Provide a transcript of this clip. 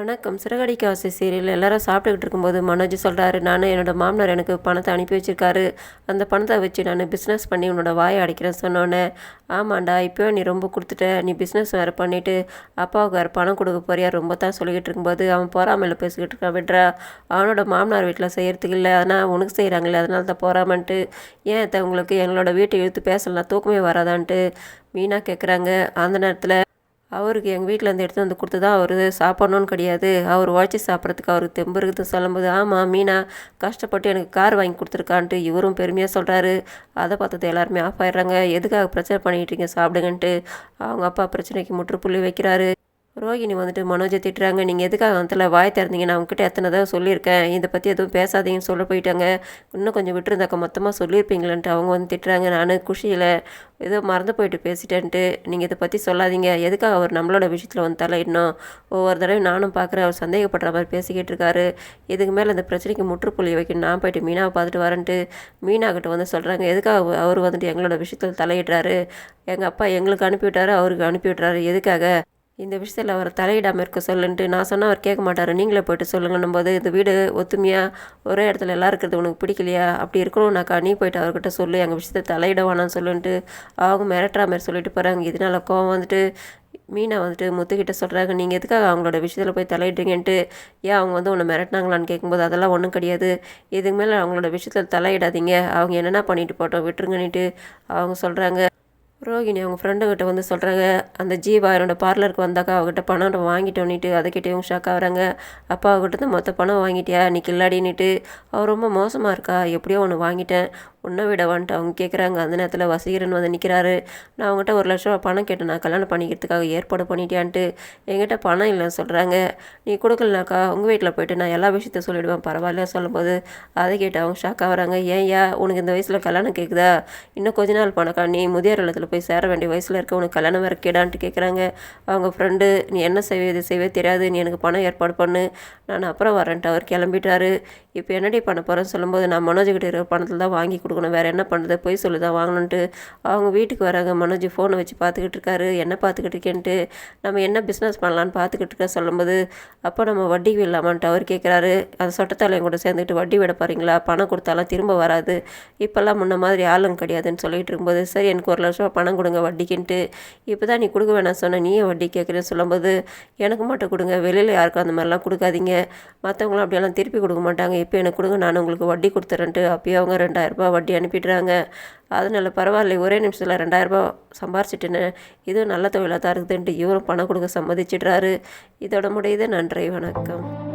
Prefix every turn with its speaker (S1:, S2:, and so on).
S1: வணக்கம். சிறகடிக்க ஆசை சீரியல் எல்லாரும் சாப்பிட்டுக்கிட்டு இருக்கும்போது மனோஜ் சொல்கிறாரு நான் என்னோட மாமனார் எனக்கு பணத்தை அனுப்பி வச்சிருக்காரு. அந்த பணத்தை வச்சு நான் பிஸ்னஸ் பண்ணி உன்னோட வாயை அடைக்கிறேன் சொன்னோன்னே ஆமாண்டா இப்போ நீ ரொம்ப கொடுத்துட்ட. நீ பிஸ்னஸ் வேறு பண்ணிவிட்டு அப்பாவுக்கு வேறு பணம் கொடுக்க போறியா? ரொம்ப தான் சொல்லிக்கிட்டு இருக்கும்போது அவன் பொறாமையில் பேசிக்கிட்டு இருக்கான் விட்றா. அவனோட மாமனார் வீட்டில் செய்கிறதுக்கு இல்லை. ஆனால் உனக்கு செய்கிறாங்களே அதனால தான் போறாமன்ட்டு. ஏன் உங்களுக்கு எங்களோட வீட்டை இழுத்து பேசலாம் தூக்கமே வராதான்ட்டு? மீனா கேட்குறாங்க அந்த நேரத்தில் அவருக்கு எங்கள் வீட்டில் இருந்து எடுத்து வந்து கொடுத்து தான் அவர் சாப்பிட்ணுன்னு கிடையாது. அவர் உழைச்சி சாப்பிட்றதுக்கு அவருக்கு தெம்பு இருக்குது சொல்லும்போது ஆமாம் மீனா கஷ்டப்பட்டு எனக்கு கார் வாங்கி கொடுத்துருக்கான்ட்டு இவரும் பெருமையாக சொல்கிறாரு அதை பார்த்தது எல்லாருமே ஆஃப் ஆயிடுறாங்க. எதுக்காக பிரச்சனை பண்ணிக்கிட்டீங்க சாப்பிடுங்கன்ட்டு. அவங்க அப்பா பிரச்சனைக்கு முற்றுப்புள்ளி வைக்கிறாரு. ரோகிணி வந்துட்டு மனோஜை திட்டுறாங்க. நீங்கள் எதுக்காக அதில் வாய் திறந்தீங்க? நான் உங்ககிட்ட எத்தனை தான் சொல்லியிருக்கேன். இதை பற்றி எதுவும் பேசாதீங்கன்னு சொல்ல போயிட்டாங்க. இன்னும் கொஞ்சம் விட்டுருந்தாக்க. மொத்தமாக சொல்லியிருப்பீங்களேன்ட்டு அவங்க வந்து திட்டுறாங்க. நான் குஷியில் ஏதோ மறந்து போயிட்டு பேசிட்டேன்ட்டு நீங்கள் இதை பற்றி சொல்லாதீங்க. எதுக்காக அவர் நம்மளோட விஷயத்தில் வந்து தலையிடணும்? ஒவ்வொரு தடவையும் நானும் பார்க்குறேன். அவர் சந்தேகப்படுற மாதிரி பேசிக்கிட்டு இருக்காரு. இதுக்கு மேலே அந்த பிரச்சனைக்கு முற்றுப்புள்ளி வைக்கணும். நான் போயிட்டு மீனாவை பார்த்துட்டு வரேன்ட்டு மீனா கிட்ட வந்து சொல்கிறாங்க எதுக்காக அவர் வந்துட்டு எங்களோட விஷயத்தில் தலையிடுறாரு? எங்கள் அப்பா எங்களுக்கு அனுப்பிவிட்டாரு. அவருக்கு அனுப்பி விட்றாரு எதுக்காக? இந்த விஷயத்தில் அவர் தலையிடாமல் இருக்க சொல்லுன்ட்டு நான் சொன்னால் அவர் கேட்க மாட்டார். நீங்களே போயிட்டு சொல்லுங்கன்னும் போது இந்த வீடு ஒத்துமையாக ஒரே இடத்துல எல்லாம் இருக்கிறது உனக்கு பிடிக்கலையா? அப்படி இருக்கணும்னாக்கா நீ போயிட்டு அவர்கிட்ட சொல்லு. எங்கள் விஷயத்தை தலையிட வேணாம்னு சொல்லுன்ட்டு அவங்க மிரட்டுற மாதிரி சொல்லிட்டு போகிறாங்க இதனால கோவம் வந்துட்டு மீனா வந்துட்டு முத்துக்கிட்ட சொல்கிறாங்க நீங்கள் எதுக்காக அவங்களோட விஷயத்தில் போய் தலையிடுறீங்கன்ட்டு? ஏன் அவங்க வந்து உன்னை மிரட்டினாங்களான்னு கேட்கும்போது அதெல்லாம் ஒன்றும் கிடையாது. இதுக்கு மேலே அவங்களோட விஷயத்தில் தலையிடாதீங்க. அவங்க என்னென்ன பண்ணிட்டு போட்டோம் விட்டுருங்கன்னுட்டு அவங்க சொல்கிறாங்க ரோகிணி அவங்க ஃப்ரெண்டுக்கிட்ட வந்து சொல்கிறாங்க அந்த ஜீவா என்னோட பார்லருக்கு வந்தாக்கா அவகிட்ட பணம் வாங்கிட்டோன்னிட்டு அதுக்கிட்ட இவங்க ஷாக் ஆகிறாங்க. அப்பா அவகிட்ட மொத்த பணம் வாங்கிட்டியா? நீ கில்லாடின்னுட்டு அவர் ரொம்ப மோசமாக இருக்கா? எப்படியோ ஒன்று வாங்கிட்டேன். உன்னை விட வந்துட்டு அவங்க கேட்குறாங்க அந்த நேரத்தில் வசீகரன் வந்து நிற்கிறாரு நான் அவங்ககிட்ட ஒரு லட்ச ரூபா பணம் கேட்டேன். நான் கல்யாணம் பண்ணிக்கிறதுக்காக ஏற்பாடு பண்ணிட்டியான்ட்டு என்கிட்ட பணம் இல்லைன்னு சொல்கிறாங்க நீ கொடுக்கலனாக்கா உங்கள் வீட்டில் போயிட்டு நான் எல்லா விஷயத்தையும் சொல்லிவிடுவேன் பரவாயில்ல சொல்லும்போது அதை கேட்டு அவங்க ஷாக் ஆகிறாங்க. ஏன் உனக்கு இந்த வயசில் கல்யாணம் கேட்குதா இன்னும் கொஞ்ச நாள் பணக்கா நீ முதியோர் இல்லத்தில் போய் சேர வேண்டிய வயசில் இருக்க உனக்கு கல்யாணம் வேறு கேடான்ட்டு கேட்குறாங்க அவங்க ஃப்ரெண்டு நீ என்ன செய்வே? இது செய்வே? தெரியாது. நீ எனக்கு பணம் ஏற்பாடு பண்ணு. நான் அப்புறம் வரேன்ட்டு அவர் கிளம்பிட்டாரு. இப்போ என்னடி பண்ண போகிறேன்னு சொல்லும்போது நான் மனோஜிக்கிட்ட இருக்கிற பணத்தில் தான் வாங்கி கொடுக்கணும். வேறு என்ன பண்ணுறது போய் சொல்லி தான் வாங்கணுன்ட்டு அவங்க வீட்டுக்கு வராங்க. மனோஜ் ஃபோனை வச்சு பார்த்துக்கிட்டு இருக்காரு. என்ன பார்த்துக்கிட்டு இருக்கேன்ட்டு? நம்ம என்ன பிஸ்னஸ் பண்ணலான்னு பார்த்துக்கிட்டு இருக்க? சொல்லும்போது அப்போ நம்ம வட்டி இல்லாமான்ட்டு அவர் கேட்குறாரு அந்த சொட்டத்தாலையும் கூட சேர்ந்துக்கிட்டு வட்டி விட போகிறீங்களா பணம் கொடுத்தாலாம் திரும்ப வராது. இப்போல்லாம் முன்ன மாதிரி ஆளுங்க கிடையாதுன்னு சொல்லிட்டு இருக்கும்போது சரி எனக்கு ஒரு லட்சம் பணம் கொடுங்க வட்டிக்குன்ட்டு. இப்போ தான் நீ கொடுக்க வேணாம் சொன்ன நீயே வட்டி கேட்குறேன்னு சொல்லும்போது எனக்கு மட்டும் கொடுங்க வெளியில் யாருக்கும் அந்த மாதிரிலாம் கொடுக்காதீங்க. மற்றவங்களாம் அப்படியெல்லாம் திருப்பி கொடுக்க மாட்டாங்க. இப்போ எனக்கு கொடுங்க நான் உங்களுக்கு வட்டி கொடுத்துறேன்ட்டு. அப்பயே அவங்க ரெண்டாயிரரூபா வட்டி அனுப்பிடுறாங்க. அதனால பரவாயில்ல ஒரே நிமிஷத்தில் ரெண்டாயிரரூபா சம்பாரிச்சிட்டேன்னு. இதுவும் நல்ல தொழிலாக தான் இருக்குதுன்ட்டு இவரும் பணம் கொடுக்க சம்மதிச்சிடுறாரு. இதோட முடியுது. நன்றி வணக்கம்.